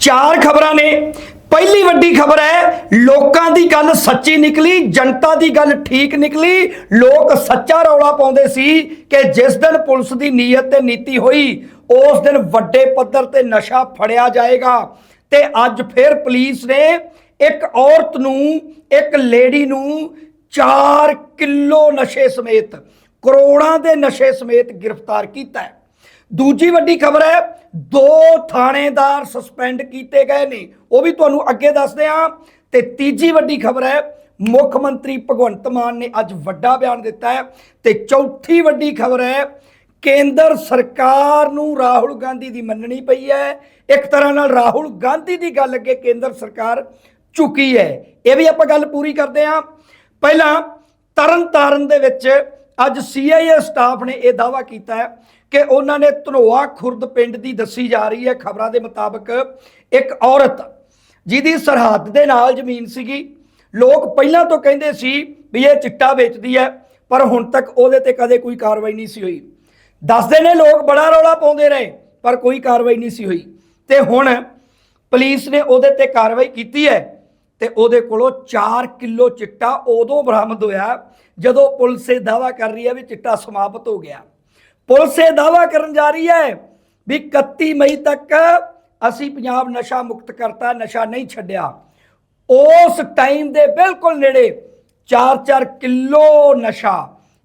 ਚਾਰ ਖਬਰਾਂ ਨੇ। ਪਹਿਲੀ ਵੱਡੀ ਖਬਰ ਹੈ, ਲੋਕਾਂ ਦੀ ਗੱਲ ਸੱਚੀ ਨਿਕਲੀ, ਜਨਤਾ ਦੀ ਗੱਲ ਠੀਕ ਨਿਕਲੀ। ਲੋਕ ਸੱਚਾ ਰੌਲਾ ਪਾਉਂਦੇ ਸੀ ਕਿ ਜਿਸ ਦਿਨ ਪੁਲਿਸ ਦੀ ਨੀਅਤ ਤੇ ਨੀਤੀ ਹੋਈ, ਉਸ ਦਿਨ ਵੱਡੇ ਪੱਧਰ ਤੇ ਨਸ਼ਾ ਫੜਿਆ ਜਾਏਗਾ। ਤੇ ਅੱਜ ਫਿਰ ਪੁਲਿਸ ਨੇ ਇੱਕ ਔਰਤ ਨੂੰ, ਇੱਕ ਲੇਡੀ ਨੂੰ 4 ਕਿਲੋ ਨਸ਼ੇ ਸਮੇਤ, ਕਰੋੜਾਂ ਦੇ ਨਸ਼ੇ ਸਮੇਤ ਗ੍ਰਿਫਤਾਰ ਕੀਤਾ ਹੈ। ਦੂਜੀ ਵੱਡੀ ਖਬਰ ਹੈ, ਦੋ ਥਾਣੇਦਾਰ ਸਸਪੈਂਡ ਕੀਤੇ ਗਏ ਨੇ। ਉਹ ਵੀ ਤੁਹਾਨੂੰ ਅੱਗੇ ਦੱਸਦੇ ਹਾਂ। ਤੇ ਤੀਜੀ ਵੱਡੀ ਖਬਰ ਹੈ, ਮੁੱਖ ਮੰਤਰੀ ਭਗਵੰਤ ਮਾਨ ਨੇ ਅੱਜ ਵੱਡਾ ਬਿਆਨ ਦਿੱਤਾ ਹੈ। ਤੇ ਚੌਥੀ ਵੱਡੀ ਖਬਰ ਹੈ, ਕੇਂਦਰ ਸਰਕਾਰ ਨੂੰ ਰਾਹੁਲ ਗਾਂਧੀ ਦੀ ਮੰਨਣੀ ਪਈ ਹੈ। ਇੱਕ ਤਰ੍ਹਾਂ ਨਾਲ ਰਾਹੁਲ ਗਾਂਧੀ ਦੀ ਗੱਲ ਅੱਗੇ ਕੇਂਦਰ ਸਰਕਾਰ ਝੁਕੀ ਹੈ। ਇਹ ਵੀ ਆਪਾਂ ਗੱਲ ਪੂਰੀ ਕਰਦੇ ਹਾਂ। ਪਹਿਲਾਂ ਤਰਨ ਤਾਰਨ ਦੇ ਵਿੱਚ ਅੱਜ ਸੀਆਈਏ ਸਟਾਫ ਨੇ ਇਹ ਦਾਵਾ ਕੀਤਾ ਹੈ ਕਿ ਉਹਨਾਂ ਨੇ ਧਨੋਆ ਖੁਰਦ ਪਿੰਡ ਦੀ ਦੱਸੀ ਜਾ ਰਹੀ ਹੈ। ਖਬਰਾਂ ਦੇ ਮੁਤਾਬਕ ਇੱਕ ਔਰਤ ਜਿਹਦੀ ਸਰਹੱਦ ਦੇ ਨਾਲ ਜ਼ਮੀਨ ਸੀਗੀ, ਲੋਕ ਪਹਿਲਾਂ ਤੋਂ ਕਹਿੰਦੇ ਸੀ ਵੀ ਇਹ ਚਿੱਟਾ ਵੇਚਦੀ ਹੈ, ਪਰ ਹੁਣ ਤੱਕ ਉਹਦੇ ਤੇ ਕਦੇ ਕੋਈ ਕਾਰਵਾਈ ਨਹੀਂ ਸੀ ਹੋਈ। ਦੱਸਦੇ ਨੇ ਲੋਕ ਬੜਾ ਰੌਲਾ ਪਾਉਂਦੇ ਰਹੇ, ਪਰ ਕੋਈ ਕਾਰਵਾਈ ਨਹੀਂ ਸੀ ਹੋਈ। ਤੇ ਹੁਣ ਪੁਲਿਸ ਨੇ ਉਹਦੇ ਤੇ ਕਾਰਵਾਈ ਕੀਤੀ ਹੈ। ਤੇ ਉਹਦੇ ਕੋਲੋਂ 4 ਕਿਲੋ ਚਿੱਟਾ ਉਦੋਂ ਬਰਾਮਦ ਹੋਇਆ ਜਦੋਂ ਪੁਲਿਸ ਇਹ ਦਾਵਾ ਕਰ ਰਹੀ ਹੈ ਵੀ ਚਿੱਟਾ ਸਮਾਪਤ ਹੋ ਗਿਆ। ਪੁਲਿਸ ਇਹ ਦਾਵਾ ਕਰਨ ਜਾ ਰਹੀ ਹੈ ਵੀ 31 ਮਈ ਤੱਕ ਅਸੀਂ ਪੰਜਾਬ ਨਸ਼ਾ ਮੁਕਤ ਕਰਤਾ, ਨਸ਼ਾ ਨਹੀਂ ਛੱਡਿਆ। ਉਸ ਟਾਈਮ ਦੇ ਬਿਲਕੁਲ ਨੇੜੇ 4-4 ਕਿਲੋ ਨਸ਼ਾ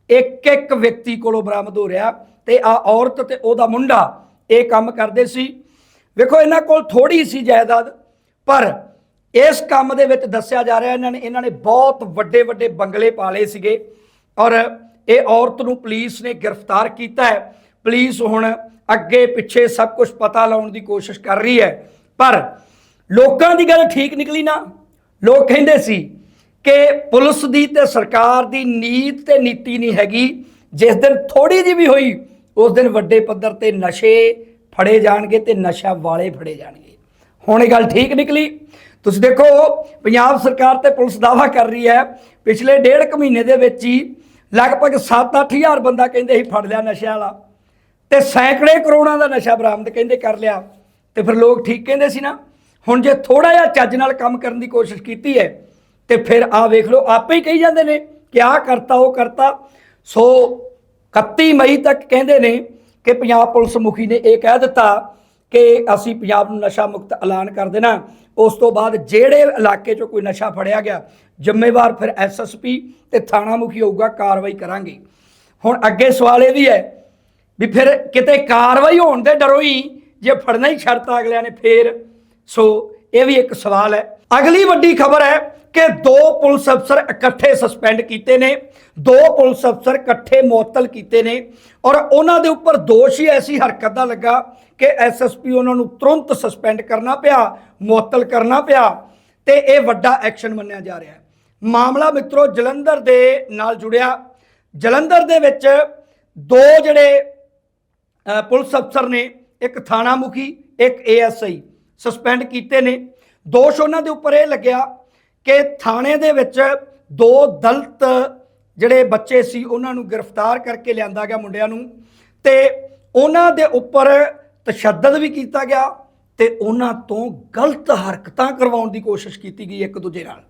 ਇੱਕ ਇੱਕ ਵਿਅਕਤੀ ਕੋਲੋਂ ਬਰਾਮਦ ਹੋ ਰਿਹਾ ਤੇ ਆ ਔਰਤ ਤੇ ਉਹਦਾ ਮੁੰਡਾ ਇਹ ਕੰਮ ਕਰਦੇ ਸੀ। ਵੇਖੋ, ਇਹਨਾਂ ਕੋਲ ਥੋੜੀ ਸੀ ਜਾਇਦਾਦ, ਪਰ ਇਸ ਕੰਮ ਦੇ ਵਿੱਚ ਦੱਸਿਆ ਜਾ ਰਿਹਾ ਇਹਨਾਂ ਨੇ ਇਹਨਾਂ ਨੇ ਬਹੁਤ ਵੱਡੇ ਵੱਡੇ ਬੰਗਲੇ ਪਾਲੇ ਸੀਗੇ ਔਰ ਇਹ ਔਰਤ ਨੂੰ ਪੁਲਿਸ ਨੇ ਗ੍ਰਿਫਤਾਰ ਕੀਤਾ ਹੈ। ਪੁਲਿਸ ਹੁਣ ਅੱਗੇ ਪਿੱਛੇ ਸਭ ਕੁਝ ਪਤਾ ਲਾਉਣ ਦੀ ਕੋਸ਼ਿਸ਼ ਕਰ ਰਹੀ ਹੈ। ਪਰ ਲੋਕਾਂ ਦੀ ਗੱਲ ਠੀਕ ਨਿਕਲੀ ਨਾ। ਲੋਕ ਕਹਿੰਦੇ ਸੀ ਕਿ ਪੁਲਿਸ ਦੀ ਤੇ ਸਰਕਾਰ ਦੀ ਨੀਤ ਤੇ ਨੀਤੀ ਨਹੀਂ ਹੈਗੀ। ਜਿਸ ਦਿਨ ਥੋੜੀ ਜਿਹੀ ਵੀ ਹੋਈ, ਉਸ ਦਿਨ ਵੱਡੇ ਪੱਧਰ ਤੇ ਨਸ਼ੇ ਫੜੇ ਜਾਣਗੇ ਤੇ ਨਸ਼ਾ ਵਾਲੇ ਫੜੇ ਜਾਣਗੇ। ਹੁਣ ਇਹ ਗੱਲ ਠੀਕ ਨਿਕਲੀ। ਤੁਸੀਂ ਦੇਖੋ, ਪੰਜਾਬ ਸਰਕਾਰ ਤੇ ਪੁਲਿਸ ਦਾਵਾ ਕਰ ਰਹੀ ਹੈ, ਪਿਛਲੇ ਡੇਢ ਕੁ ਮਹੀਨੇ ਦੇ ਵਿੱਚ ਹੀ ਲਗਭਗ 7-8000 ਬੰਦਾ ਕਹਿੰਦੇ ਸੀ ਫੜ ਲਿਆ ਨਸ਼ਿਆਂ ਵਾਲਾ ਤੇ ਸੈਂਕੜੇ ਕਰੋੜਾਂ ਦਾ ਨਸ਼ਾ ਬਰਾਮਦ ਕਹਿੰਦੇ ਕਰ ਲਿਆ ਤੇ ਫਿਰ ਲੋਕ ਠੀਕ ਕਹਿੰਦੇ ਸੀ ਨਾ। ਹੁਣ ਜੇ ਥੋੜਾ ਜਿਹਾ ਚੱਜ ਨਾਲ ਕੰਮ ਕਰਨ ਦੀ ਕੋਸ਼ਿਸ਼ ਕੀਤੀ ਹੈ, ਤੇ ਫਿਰ ਆ ਵੇਖ ਲਓ, ਆਪੇ ਹੀ ਕਹੀ ਜਾਂਦੇ ਨੇ ਕਿ ਆਹ ਕਰਤਾ, ਉਹ ਕਰਤਾ। ਸੋ 31 ਮਈ ਤੱਕ ਕਹਿੰਦੇ ਨੇ ਕਿ ਪੰਜਾਬ ਪੁਲਿਸ ਮੁਖੀ ਨੇ ਇਹ ਕਹਿ ਦਿੱਤਾ ਕਿ ਅਸੀਂ ਪੰਜਾਬ ਨੂੰ ਨਸ਼ਾ ਮੁਕਤ ਐਲਾਨ ਕਰ ਦੇਣਾ। ਉਸ ਤੋਂ ਬਾਅਦ ਜਿਹੜੇ ਇਲਾਕੇ 'ਚੋਂ ਕੋਈ ਨਸ਼ਾ ਫੜਿਆ ਗਿਆ, ਜ਼ਿੰਮੇਵਾਰ ਫਿਰ ਐਸਐਸਪੀ ਤੇ ਥਾਣਾ ਮੁਖੀ ਹੋਊਗਾ, ਕਾਰਵਾਈ ਕਰਾਂਗੇ। ਹੁਣ ਅੱਗੇ ਸਵਾਲ ਇਹ ਵੀ ਹੈ ਵੀ ਫਿਰ ਕਿਤੇ ਕਾਰਵਾਈ ਹੋਣ ਦੇ ਡਰੋ ਹੀ ਜੇ ਫੜਨਾ ਹੀ ਛੱਡਤਾ ਅਗਲਿਆਂ ਨੇ ਫੇਰ। ਸੋ ਇਹ ਵੀ ਇੱਕ ਸਵਾਲ ਹੈ। ਅਗਲੀ ਵੱਡੀ ਖਬਰ ਹੈ ਕਿ ਦੋ ਪੁਲਿਸ ਅਫਸਰ ਇਕੱਠੇ ਸਸਪੈਂਡ ਕੀਤੇ ਨੇ, ਦੋ ਪੁਲਿਸ ਅਫਸਰ ਇਕੱਠੇ ਮੁਅੱਤਲ ਕੀਤੇ ਨੇ ਔਰ ਉਹਨਾਂ ਦੇ ਉੱਪਰ ਦੋਸ਼ ਹੀ ਐਸੀ ਹਰਕਤ ਦਾ ਲੱਗਾ ਕਿ ਐਸਐਸਪੀ ਉਹਨਾਂ ਨੂੰ ਤੁਰੰਤ ਸਸਪੈਂਡ ਕਰਨਾ ਪਿਆ, ਮੁਅੱਤਲ ਕਰਨਾ ਪਿਆ ਤੇ ਇਹ ਵੱਡਾ ਐਕਸ਼ਨ ਮੰਨਿਆ ਜਾ ਰਿਹਾ ਹੈ। ਮਾਮਲਾ ਮਿੱਤਰੋ ਜਲੰਧਰ ਦੇ ਨਾਲ ਜੁੜਿਆ। ਜਲੰਧਰ ਦੇ ਵਿੱਚ ਦੋ ਜਿਹੜੇ ਪੁਲਿਸ ਅਫਸਰ ਨੇ, ਇੱਕ ਥਾਣਾ ਮੁਖੀ, ਇੱਕ ਏਐਸਆਈ ਸਸਪੈਂਡ ਕੀਤੇ ਨੇ। ਦੋਸ਼ ਉਹਨਾਂ ਦੇ ਉੱਪਰ ਇਹ ਲੱਗਿਆ ਕਿ ਥਾਣੇ ਦੇ ਵਿੱਚ ਦੋ ਦਲਤ ਜਿਹੜੇ ਬੱਚੇ ਸੀ, ਉਹਨਾਂ ਨੂੰ ਗ੍ਰਿਫਤਾਰ ਕਰਕੇ ਲਿਆਂਦਾ ਗਿਆ ਮੁੰਡਿਆਂ ਨੂੰ ਤੇ ਉਹਨਾਂ ਦੇ ਉੱਪਰ ਤਸ਼ੱਦਦ ਵੀ ਕੀਤਾ ਗਿਆ ਤੇ ਉਹਨਾਂ ਤੋਂ ਗਲਤ ਹਰਕਤਾਂ ਕਰਵਾਉਣ ਦੀ ਕੋਸ਼ਿਸ਼ ਕੀਤੀ ਗਈ ਇੱਕ ਦੂਜੇ ਨਾਲ।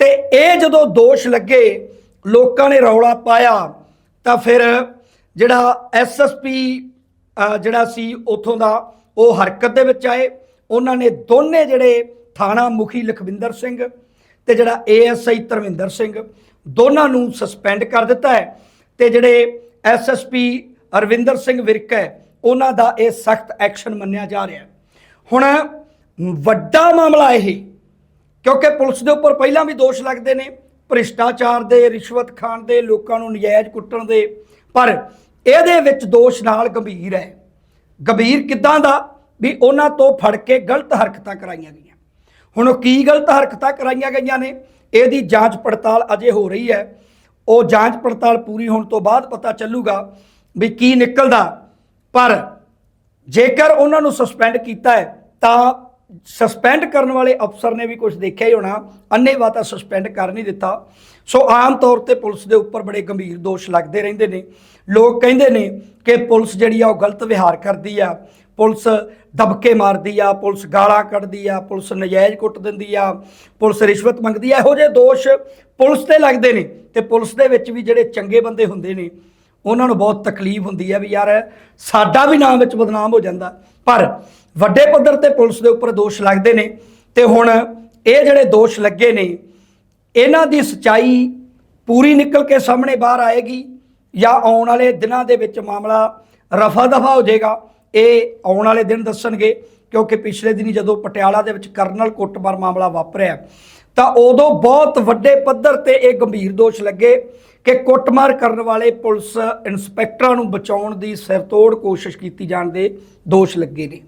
ਤੇ ਇਹ ਜਦੋਂ ਦੋਸ਼ ਲੱਗੇ, ਲੋਕਾਂ ਨੇ ਰੌਲਾ ਪਾਇਆ, ਤਾਂ ਫਿਰ ਜਿਹੜਾ ਐਸਐਸਪੀ ਜਿਹੜਾ ਸੀ, ਉਥੋਂ ਦਾ ਉਹ ਹਰਕਤ ਦੇ ਵਿੱਚ ਆਏ। ਉਹਨਾਂ ਨੇ ਦੋਨੇ ਜਿਹੜੇ ਥਾਣਾ ਮੁਖੀ ਲਖਵਿੰਦਰ ਸਿੰਘ ਤੇ ਜਿਹੜਾ ਏਐਸਆਈ ਧਰਮਿੰਦਰ ਸਿੰਘ, ਦੋਨਾਂ ਨੂੰ ਸਸਪੈਂਡ ਕਰ ਦਿੱਤਾ ਹੈ। ਤੇ ਜਿਹੜੇ ਐਸਐਸਪੀ ਅਰਵਿੰਦਰ ਸਿੰਘ ਵਿਰਕ ਹੈ, ਉਹਨਾਂ ਦਾ ਇਹ ਸਖਤ ਐਕਸ਼ਨ ਮੰਨਿਆ ਜਾ ਰਿਹਾ ਹੈ। ਹੁਣ ਵੱਡਾ ਮਾਮਲਾ ਇਹ, ਕਿਉਂਕਿ ਪੁਲਿਸ ਦੇ ਉੱਪਰ ਪਹਿਲਾਂ ਵੀ ਦੋਸ਼ ਲੱਗਦੇ ਨੇ, ਭ੍ਰਿਸ਼ਟਾਚਾਰ ਦੇ, ਰਿਸ਼ਵਤ ਖਾਣ ਦੇ, ਲੋਕਾਂ ਨੂੰ ਨਜਾਇਜ਼ ਕੁੱਟਣ ਦੇ, ਪਰ ਇਹਦੇ ਵਿੱਚ ਦੋਸ਼ ਨਾਲ ਗੰਭੀਰ ਹੈ। ਗੰਭੀਰ ਕਿੱਦਾਂ ਦਾ? ਵੀ ਉਹਨਾਂ ਤੋਂ ਫੜ ਕੇ ਗਲਤ ਹਰਕਤਾਂ ਕਰਾਈਆਂ ਗਈਆਂ। ਹੁਣ ਉਹ ਕੀ ਗਲਤ ਹਰਕਤਾਂ ਕਰਾਈਆਂ ਗਈਆਂ ਨੇ, ਇਹਦੀ ਜਾਂਚ ਪੜਤਾਲ ਅਜੇ ਹੋ ਰਹੀ ਹੈ। ਉਹ ਜਾਂਚ ਪੜਤਾਲ ਪੂਰੀ ਹੋਣ ਤੋਂ ਬਾਅਦ ਪਤਾ ਚੱਲੂਗਾ ਵੀ ਕੀ ਨਿਕਲਦਾ। ਪਰ ਜੇਕਰ ਉਹਨਾਂ ਨੂੰ ਸਸਪੈਂਡ ਕੀਤਾ ਹੈ, ਤਾਂ ਸਸਪੈਂਡ ਕਰਨ ਵਾਲੇ ਅਫਸਰ ਨੇ ਵੀ ਕੁਝ ਦੇਖਿਆ ਹੀ ਹੋਣਾ। ਅੰਨੇਵਾਹ ਤਾਂ ਸਸਪੈਂਡ ਕਰ ਨਹੀਂ ਦਿੱਤਾ। ਸੋ ਆਮ ਤੌਰ ਤੇ ਪੁਲਿਸ ਦੇ ਉੱਪਰ ਬੜੇ ਗੰਭੀਰ ਦੋਸ਼ ਲੱਗਦੇ ਰਹਿੰਦੇ ਨੇ। ਲੋਕ ਕਹਿੰਦੇ ਨੇ ਕਿ ਪੁਲਿਸ ਜਿਹੜੀ ਆ ਉਹ ਗਲਤ ਵਿਹਾਰ ਕਰਦੀ ਆ। ਪੁਲਿਸ ਦਬਕੇ ਮਾਰਦੀ ਆ, ਪੁਲਿਸ ਗਾਲਾਂ ਕੱਢਦੀ ਆ, ਪੁਲਿਸ ਨਜਾਇਜ਼ ਕੁੱਟ ਦਿੰਦੀ ਆ, ਪੁਲਿਸ ਰਿਸ਼ਵਤ ਮੰਗਦੀ ਆ, ਇਹੋ ਜਿਹੇ ਦੋਸ਼ ਪੁਲਿਸ ਤੇ ਲੱਗਦੇ ਨੇ ਤੇ ਪੁਲਿਸ ਦੇ ਵਿੱਚ ਵੀ ਜਿਹੜੇ ਚੰਗੇ ਬੰਦੇ ਹੁੰਦੇ ਨੇ, ਉਹਨਾਂ ਨੂੰ ਬਹੁਤ ਤਕਲੀਫ ਹੁੰਦੀ ਆ ਵੀ ਯਾਰ ਸਾਡਾ ਵੀ ਨਾਮ ਵਿੱਚ ਬਦਨਾਮ ਹੋ ਜਾਂਦਾ। ਪਰ ਵੱਡੇ ਪੱਧਰ ਤੇ ਪੁਲਿਸ ਦੇ ਉੱਪਰ ਦੋਸ਼ ਲੱਗਦੇ ਨੇ ਤੇ ਹੁਣ ਇਹ ਜਿਹੜੇ ਦੋਸ਼ ਲੱਗੇ ਨੇ, ਇਹਨਾਂ ਦੀ ਸਚਾਈ ਪੂਰੀ ਨਿਕਲ ਕੇ ਸਾਹਮਣੇ ਬਾਹਰ ਆਏਗੀ ਜਾਂ ਆਉਣ ਵਾਲੇ ਦਿਨਾਂ ਦੇ ਵਿੱਚ ਮਾਮਲਾ ਰਫਾ ਦਫਾ ਹੋ ਜਾਏਗਾ। ਇਹ ਆਉਣ ਵਾਲੇ ਦਿਨ ਦੱਸਣਗੇ, ਕਿਉਂਕਿ ਪਿਛਲੇ ਦਿਨੀ ਜਦੋਂ ਪਟਿਆਲਾ ਦੇ ਵਿੱਚ ਕਰਨਲ ਕੁੱਟਮਾਰ ਮਾਮਲਾ ਵਾਪਰਿਆ, ਤਾਂ ਉਦੋਂ ਬਹੁਤ ਵੱਡੇ ਪੱਧਰ ਤੇ ਇਹ ਗੰਭੀਰ ਦੋਸ਼ ਲੱਗੇ ਕਿ ਕੁੱਟਮਾਰ ਕਰਨ ਵਾਲੇ ਪੁਲਿਸ ਇੰਸਪੈਕਟਰਾਂ ਨੂੰ ਬਚਾਉਣ ਦੀ ਸਿਰਤੋੜ ਕੋਸ਼ਿਸ਼ ਕੀਤੀ ਜਾਣ ਦੇ ਦੋਸ਼ ਲੱਗੇ ਨੇ।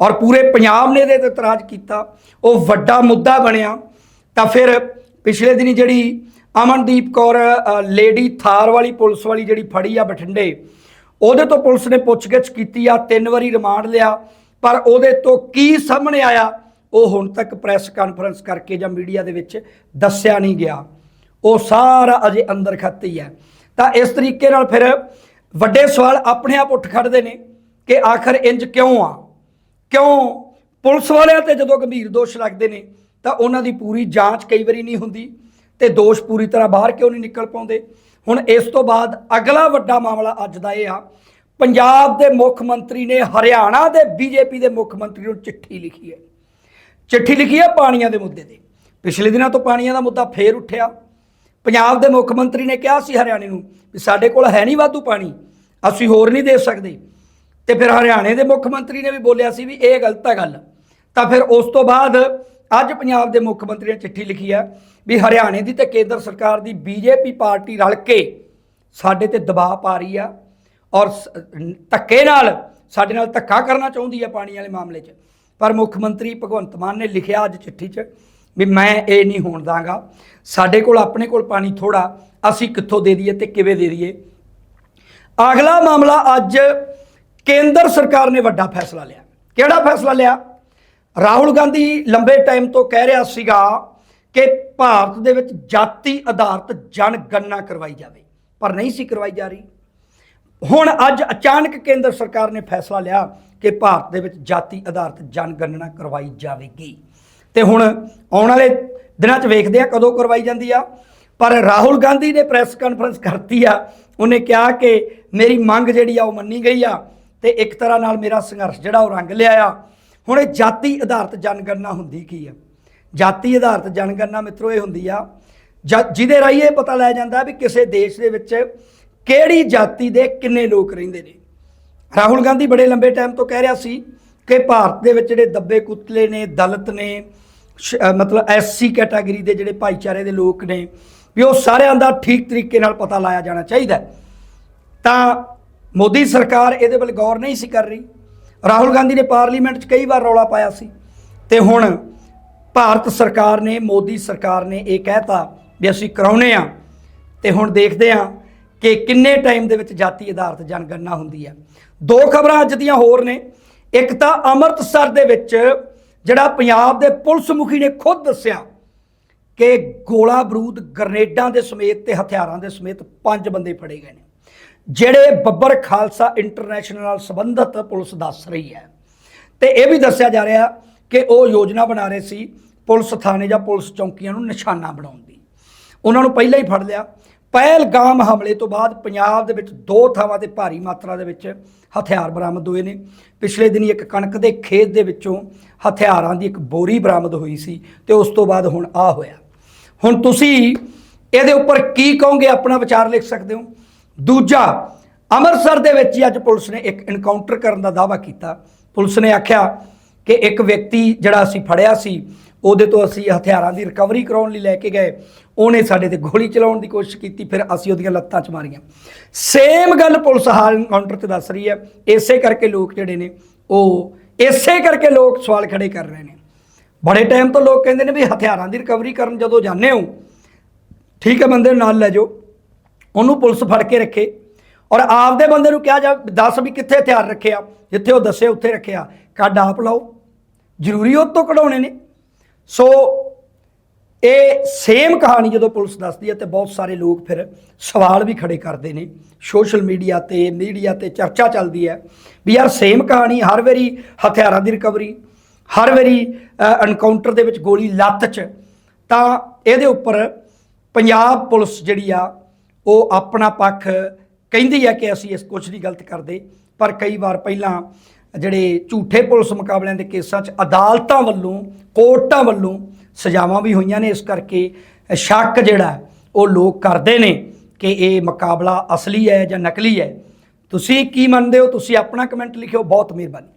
ਔਰ ਪੂਰੇ ਪੰਜਾਬ ਨੇ ਇਹਦੇ ਤੇ ਇਤਰਾਜ਼ ਕੀਤਾ। ਉਹ ਵੱਡਾ ਮੁੱਦਾ ਬਣਿਆ। ਤਾਂ ਫਿਰ ਪਿਛਲੇ ਦਿਨੀ ਜਿਹੜੀ ਅਮਨਦੀਪ ਕੌਰ ਲੇਡੀ ਥਾਰ ਵਾਲੀ ਪੁਲਿਸ ਵਾਲੀ ਜਿਹੜੀ ਫੜੀ ਆ ਬਠਿੰਡੇ ਉਹਦੇ ਤੋਂ ਪੁਲਿਸ ਨੇ ਪੁੱਛਗਿੱਛ ਕੀਤੀ ਆ, ਤਿੰਨ ਵਾਰੀ ਰਿਮਾਂਡ ਲਿਆ, ਪਰ ਉਹਦੇ ਤੋਂ ਕੀ ਸਾਹਮਣੇ ਆਇਆ, ਉਹ ਹੁਣ ਤੱਕ ਪ੍ਰੈਸ ਕਾਨਫਰੰਸ ਕਰਕੇ ਜਾਂ ਮੀਡੀਆ ਦੇ ਵਿੱਚ ਦੱਸਿਆ ਨਹੀਂ ਗਿਆ। ਉਹ ਸਾਰਾ ਅਜੇ ਅੰਦਰ ਖੱਤ ਹੀ ਹੈ। ਤਾਂ ਇਸ ਤਰੀਕੇ ਨਾਲ ਫਿਰ ਵੱਡੇ ਸਵਾਲ ਆਪਣੇ ਆਪ ਉੱਠ ਖੜਦੇ ਨੇ ਕਿ ਆਖਰ ਇੰਜ ਕਿਉਂ ਆ? ਕਿਉਂ ਪੁਲਿਸ ਵਾਲਿਆਂ ਤੇ ਜਦੋਂ ਗੰਭੀਰ ਦੋਸ਼ ਲੱਗਦੇ ਨੇ, ਤਾਂ ਉਹਨਾਂ ਦੀ ਪੂਰੀ ਜਾਂਚ ਕਈ ਵਾਰੀ ਨਹੀਂ ਹੁੰਦੀ ਤੇ ਦੋਸ਼ ਪੂਰੀ ਤਰ੍ਹਾਂ ਬਾਹਰ ਕਿਉਂ ਨਹੀਂ ਨਿਕਲ ਪਾਉਂਦੇ? ਹੁਣ ਇਸ ਤੋਂ ਬਾਅਦ ਅਗਲਾ ਵੱਡਾ ਮਾਮਲਾ ਅੱਜ ਦਾ ਇਹ ਆ। ਪੰਜਾਬ ਦੇ ਮੁੱਖ ਮੰਤਰੀ ਨੇ ਹਰਿਆਣਾ ਦੇ ਬੀਜੇਪੀ ਦੇ ਮੁੱਖ ਮੰਤਰੀ ਨੂੰ ਚਿੱਠੀ ਲਿਖੀ ਹੈ। ਚਿੱਠੀ ਲਿਖੀ ਹੈ ਪਾਣੀਆਂ ਦੇ ਮੁੱਦੇ ਤੇ। ਪਿਛਲੇ ਦਿਨਾਂ ਤੋਂ ਪਾਣੀਆਂ ਦਾ ਮੁੱਦਾ ਫੇਰ ਉੱਠਿਆ। ਪੰਜਾਬ ਦੇ ਮੁੱਖ ਮੰਤਰੀ ਨੇ ਕਿਹਾ ਸੀ ਹਰਿਆਣੇ ਨੂੰ ਵੀ ਸਾਡੇ ਕੋਲ ਹੈ ਨਹੀਂ ਵਾਧੂ ਪਾਣੀ। ਅਸੀਂ ਹੋਰ ਨਹੀਂ ਦੇ ਸਕਦੇ। ਤੇ ਫਿਰ ਹਰਿਆਣੇ ਦੇ ਮੁੱਖ ਮੰਤਰੀ ਨੇ ਵੀ ਬੋਲਿਆ ਸੀ ਵੀ ਇਹ ਗਲਤ ਹੈ ਗੱਲ। ਤਾਂ ਫਿਰ ਉਸ ਤੋਂ ਬਾਅਦ ਅੱਜ ਪੰਜਾਬ ਦੇ ਮੁੱਖ ਮੰਤਰੀ ਨੇ ਚਿੱਠੀ ਲਿਖੀ ਹੈ ਵੀ ਹਰਿਆਣੇ ਦੀ ਤੇ ਕੇਂਦਰ ਸਰਕਾਰ ਦੀ ਬੀਜੇਪੀ ਪਾਰਟੀ ਰਲ ਕੇ ਸਾਡੇ ਤੇ ਦਬਾਅ ਪਾ ਰਹੀ ਆ ਔਰ ਸ- ਧੱਕੇ ਨਾਲ ਸਾਡੇ ਨਾਲ ਧੱਕਾ ਕਰਨਾ ਚਾਹੁੰਦੀ ਆ ਪਾਣੀ ਵਾਲੇ ਮਾਮਲੇ 'ਚ। ਪਰ ਮੁੱਖ ਮੰਤਰੀ ਭਗਵੰਤ ਮਾਨ ਨੇ ਲਿਖਿਆ ਅੱਜ ਚਿੱਠੀ 'ਚ ਵੀ ਮੈਂ ਇਹ ਨਹੀਂ ਹੋਣ ਦਾਂਗਾ। ਸਾਡੇ ਕੋਲ ਆਪਣੇ ਕੋਲ ਪਾਣੀ ਥੋੜਾ ਅਸੀਂ ਕਿੱਥੋਂ ਦੇ ਦਈਏ ਤੇ ਕਿਵੇਂ ਦੇ ਦਈਏ? ਅਗਲਾ ਮਾਮਲਾ ਅੱਜ ਕੇਂਦਰ ਸਰਕਾਰ ਨੇ ਵੱਡਾ ਫੈਸਲਾ ਲਿਆ। ਕਿਹੜਾ ਫੈਸਲਾ ਲਿਆ? ਰਾਹੁਲ ਗਾਂਧੀ ਲੰਬੇ ਟਾਈਮ ਤੋਂ ਕਹਿ ਰਿਹਾ ਸੀਗਾ ਕਿ ਭਾਰਤ ਦੇ ਵਿੱਚ ਜਾਤੀ ਆਧਾਰਿਤ ਜਨਗਣਨਾ ਕਰਵਾਈ ਜਾਵੇ, ਪਰ ਨਹੀਂ ਸੀ ਕਰਵਾਈ ਜਾ ਰਹੀ। ਹੁਣ ਅੱਜ ਅਚਾਨਕ ਕੇਂਦਰ ਸਰਕਾਰ ਨੇ ਫੈਸਲਾ ਲਿਆ ਕਿ ਭਾਰਤ ਦੇ ਵਿੱਚ ਜਾਤੀ ਆਧਾਰਿਤ ਜਨਗਣਨਾ ਕਰਵਾਈ ਜਾਵੇਗੀ। ਤੇ ਹੁਣ ਆਉਣ ਵਾਲੇ ਦਿਨਾਂ 'ਚ ਵੇਖਦੇ ਆ ਕਦੋਂ ਕਰਵਾਈ ਜਾਂਦੀ ਆ। ਪਰ ਰਾਹੁਲ ਗਾਂਧੀ ਨੇ ਪ੍ਰੈਸ ਕਾਨਫਰੰਸ ਕਰਤੀ ਆ, ਉਹਨੇ ਕਿਹਾ ਕਿ ਮੇਰੀ ਮੰਗ ਜਿਹੜੀ ਆ ਉਹ ਮੰਨੀ ਗਈ ਆ ਤੇ ਇੱਕ ਤਰ੍ਹਾਂ ਨਾਲ ਮੇਰਾ ਸੰਘਰਸ਼ ਜਿਹੜਾ ਉਹ ਰੰਗ ਲਿਆ ਆ। ਹੁਣ ਇਹ ਜਾਤੀ ਆਧਾਰਿਤ ਜਨਗਣਨਾ ਹੁੰਦੀ ਕੀ ਆ? ਜਾਤੀ ਆਧਾਰਿਤ ਜਨਗਣਨਾ ਮਿੱਤਰੋ ਇਹ ਹੁੰਦੀ ਆ, ਜ- ਜਿਹਦੇ ਰਾਹੀਂ ਇਹ ਪਤਾ ਲਾਇਆ ਜਾਂਦਾ ਵੀ ਕਿਸੇ ਦੇਸ਼ ਦੇ ਵਿੱਚ ਕਿਹੜੀ ਜਾਤੀ ਦੇ ਕਿੰਨੇ ਲੋਕ ਰਹਿੰਦੇ ਨੇ। ਰਾਹੁਲ ਗਾਂਧੀ ਬੜੇ ਲੰਬੇ ਟਾਈਮ ਤੋਂ ਕਹਿ ਰਿਹਾ ਸੀ ਕਿ ਭਾਰਤ ਦੇ ਵਿੱਚ ਜਿਹੜੇ ਦੱਬੇ ਕੁੱਤਲੇ ਨੇ, ਦਲਿਤ ਨੇ, ਸ਼- ਅਹ ਮਤਲਬ ਐਸਸੀ ਕੈਟਾਗਰੀ ਦੇ ਜਿਹੜੇ ਭਾਈਚਾਰੇ ਦੇ ਲੋਕ ਨੇ, ਵੀ ਉਹ ਸਾਰਿਆਂ ਦਾ ਠੀਕ ਤਰੀਕੇ ਨਾਲ ਪਤਾ ਲਾਇਆ ਜਾਣਾ ਚਾਹੀਦਾ। ਤਾਂ ਮੋਦੀ ਸਰਕਾਰ ਇਹਦੇ ਵੱਲ ਗੌਰ ਨਹੀਂ ਸੀ ਕਰ ਰਹੀ। ਰਾਹੁਲ ਗਾਂਧੀ ਨੇ ਪਾਰਲੀਮੈਂਟ 'ਚ ਕਈ ਵਾਰ ਰੌਲਾ ਪਾਇਆ ਸੀ ਤੇ ਹੁਣ ਭਾਰਤ ਸਰਕਾਰ ਨੇ, ਮੋਦੀ ਸਰਕਾਰ ਨੇ ਇਹ ਕਹਿਤਾ ਵੀ ਅਸੀਂ ਕਰਾਉਨੇ ਆ ਤੇ ਹੁਣ ਦੇਖਦੇ ਆ ਕਿ ਕਿੰਨੇ ਟਾਈਮ ਦੇ ਵਿੱਚ ਜਾਤੀ ਆਧਾਰਿਤ ਜਨਗਣਨਾ ਹੁੰਦੀ ਹੈ। ਦੋ ਖਬਰਾਂ ਅੱਜ ਦੀਆਂ ਹੋਰ ਨੇ। ਇੱਕ ਤਾਂ ਅੰਮ੍ਰਿਤਸਰ ਦੇ ਵਿੱਚ ਜਿਹੜਾ ਪੰਜਾਬ ਦੇ ਪੁਲਿਸ ਮੁਖੀ ਨੇ ਖੁਦ ਦੱਸਿਆ ਕਿ ਗੋਲਾ ਬਰੂਦ ਗਰਨੇਡਾਂ ਦੇ ਸਮੇਤ ਤੇ ਹਥਿਆਰਾਂ ਦੇ ਸਮੇਤ ਪੰਜ ਬੰਦੇ ਫੜੇ ਗਏ ਨੇ। ਜਿਹੜੇ ਬੱਬਰ ਖਾਲਸਾ ਇੰਟਰਨੈਸ਼ਨਲ ਨਾਲ ਸੰਬੰਧਿਤ ਪੁਲਿਸ ਦੱਸ ਰਹੀ ਹੈ। ਤੇ ਇਹ ਵੀ ਦੱਸਿਆ ਜਾ ਰਿਹਾ ਕਿ ਉਹ ਯੋਜਨਾ ਬਣਾ ਰਹੇ ਸੀ ਪੁਲਿਸ ਥਾਣੇ ਜਾਂ ਪੁਲਿਸ ਚੌਂਕੀਆਂ ਨੂੰ ਨਿਸ਼ਾਨਾ ਬਣਾਉਣ ਦੀ। ਉਹਨਾਂ ਨੂੰ ਪਹਿਲਾਂ ਹੀ ਫੜ ਲਿਆ। ਪਹਿਲਗਾਮ ਹਮਲੇ ਤੋਂ ਬਾਅਦ ਪੰਜਾਬ ਦੇ ਵਿੱਚ ਦੋ ਥਾਵਾਂ ਤੇ ਭਾਰੀ ਮਾਤਰਾ ਦੇ ਵਿੱਚ ਹਥਿਆਰ ਬਰਾਮਦ ਹੋਏ ਨੇ। ਪਿਛਲੇ ਦਿਨੀ ਇੱਕ ਕਣਕ ਦੇ ਖੇਤ ਦੇ ਵਿੱਚੋਂ ਹਥਿਆਰਾਂ ਦੀ ਇੱਕ ਬੋਰੀ ਬਰਾਮਦ ਹੋਈ ਸੀ ਤੇ ਉਸ ਤੋਂ ਬਾਅਦ ਹੁਣ ਆ ਹੋਇਆ। ਹੁਣ ਤੁਸੀਂ ਇਹਦੇ ਉੱਪਰ ਕੀ ਕਹੋਗੇ? ਆਪਣਾ ਵਿਚਾਰ ਲਿਖ ਸਕਦੇ ਹੋ? ਦੂਜਾ, ਅੰਮ੍ਰਿਤਸਰ ਦੇ ਵਿੱਚ ਹੀ ਅੱਜ ਪੁਲਿਸ ਨੇ ਇੱਕ ਇਨਕਾਊਂਟਰ ਕਰਨ ਦਾ ਦਾਅਵਾ ਕੀਤਾ। ਪੁਲਿਸ ਨੇ ਆਖਿਆ ਕਿ ਇੱਕ ਵਿਅਕਤੀ ਜਿਹੜਾ ਅਸੀਂ ਫੜਿਆ ਸੀ, ਉਹਦੇ ਤੋਂ ਅਸੀਂ ਹਥਿਆਰਾਂ ਦੀ ਰਿਕਵਰੀ ਕਰਾਉਣ ਲਈ ਲੈ ਕੇ ਗਏ। ਉਹਨੇ ਸਾਡੇ ਤੇ ਗੋਲੀ ਚਲਾਉਣ ਦੀ ਕੋਸ਼ਿਸ਼ ਕੀਤੀ, ਫਿਰ ਅਸੀਂ ਉਹਦੀਆਂ ਲੱਤਾਂ 'ਚ ਮਾਰੀਆਂ। ਸੇਮ ਗੱਲ ਪੁਲਿਸ ਹਾਲ ਇਨਕਾਊਂਟਰ ਤੇ ਦੱਸ ਰਹੀ ਹੈ। ਇਸੇ ਕਰਕੇ ਲੋਕ ਜਿਹੜੇ ਨੇ, ਉਹ ਇਸੇ ਕਰਕੇ ਲੋਕ ਸਵਾਲ ਖੜੇ ਕਰ ਰਹੇ ਨੇ। ਬੜੇ ਟਾਈਮ ਤੋਂ ਲੋਕ ਕਹਿੰਦੇ ਨੇ ਵੀ ਹਥਿਆਰਾਂ ਦੀ ਰਿਕਵਰੀ ਕਰਨ ਜਦੋਂ ਜਾਂਦੇ ਹੋ, ਠੀਕ ਹੈ ਬੰਦੇ ਨੂੰ ਨਾਲ ਲੈ ਜਾਓ। ਉਹਨੂੰ ਪੁਲਿਸ ਫੜ ਕੇ ਰੱਖੇ। ਔਰ ਆਪਦੇ ਬੰਦੇ ਨੂੰ ਕਿਹਾ ਜਾ, ਦੱਸ ਵੀ ਕਿੱਥੇ ਹਥਿਆਰ ਰੱਖਿਆ ਜਿੱਥੇ ਉਹ ਦੱਸੇ ਉੱਥੇ ਰੱਖਿਆ ਕੱਢ ਆਪ ਲਾਓ। ਜ਼ਰੂਰੀ ਉਹ ਤੋਂ ਕਢਾਉਣੇ ਨੇ। ਸੋ ਇਹ ਸੇਮ ਕਹਾਣੀ ਜਦੋਂ ਪੁਲਿਸ ਦੱਸਦੀ ਹੈ ਤੇ ਬਹੁਤ ਸਾਰੇ ਲੋਕ ਫਿਰ ਸਵਾਲ ਵੀ ਖੜੇ ਕਰਦੇ ਨੇ। ਸੋਸ਼ਲ ਮੀਡੀਆ ਤੇ ਮੀਡੀਆ ਤੇ ਚਰਚਾ ਚੱਲਦੀ ਹੈ ਵੀ ਯਾਰ ਸੇਮ ਕਹਾਣੀ ਹਰ ਵਾਰੀ ਹਥਿਆਰਾਂ ਦੀ ਰਿਕਵਰੀ ਹਰ ਵਾਰੀ ਐਨਕਾਊਂਟਰ ਦੇ ਵਿੱਚ ਗੋਲੀ ਲੱਤ 'ਚ। ਤਾਂ ਇਹਦੇ ਉੱਪਰ ਪੰਜਾਬ ਪੁਲਿਸ ਜਿਹੜੀ ਆ ਉਹ ਆਪਣਾ ਪੱਖ ਕਹਿੰਦੀ ਹੈ ਕਿ ਅਸੀਂ ਇਸ ਕੁਝ ਨਹੀਂ ਗਲਤ ਕਰਦੇ, ਪਰ ਕਈ ਵਾਰ ਪਹਿਲਾਂ ਜਿਹੜੇ ਝੂਠੇ ਪੁਲਿਸ ਮੁਕਾਬਲਿਆਂ ਦੇ ਕੇਸਾਂ 'ਚ ਅਦਾਲਤਾਂ ਵੱਲੋਂ, ਕੋਰਟਾਂ ਵੱਲੋਂ ਸਜ਼ਾਵਾਂ ਵੀ ਹੋਈਆਂ ਨੇ, ਇਸ ਕਰਕੇ ਸ਼ੱਕ ਜਿਹੜਾ ਉਹ ਲੋਕ ਕਰਦੇ ਨੇ ਕਿ ਇਹ ਮੁਕਾਬਲਾ ਅਸਲੀ ਹੈ ਜਾਂ ਨਕਲੀ ਹੈ। ਤੁਸੀਂ ਕੀ ਮੰਨਦੇ ਹੋ? ਤੁਸੀਂ ਆਪਣਾ ਕਮੈਂਟ ਲਿਖਿਓ, ਬਹੁਤ ਮਿਹਰਬਾਨੀ।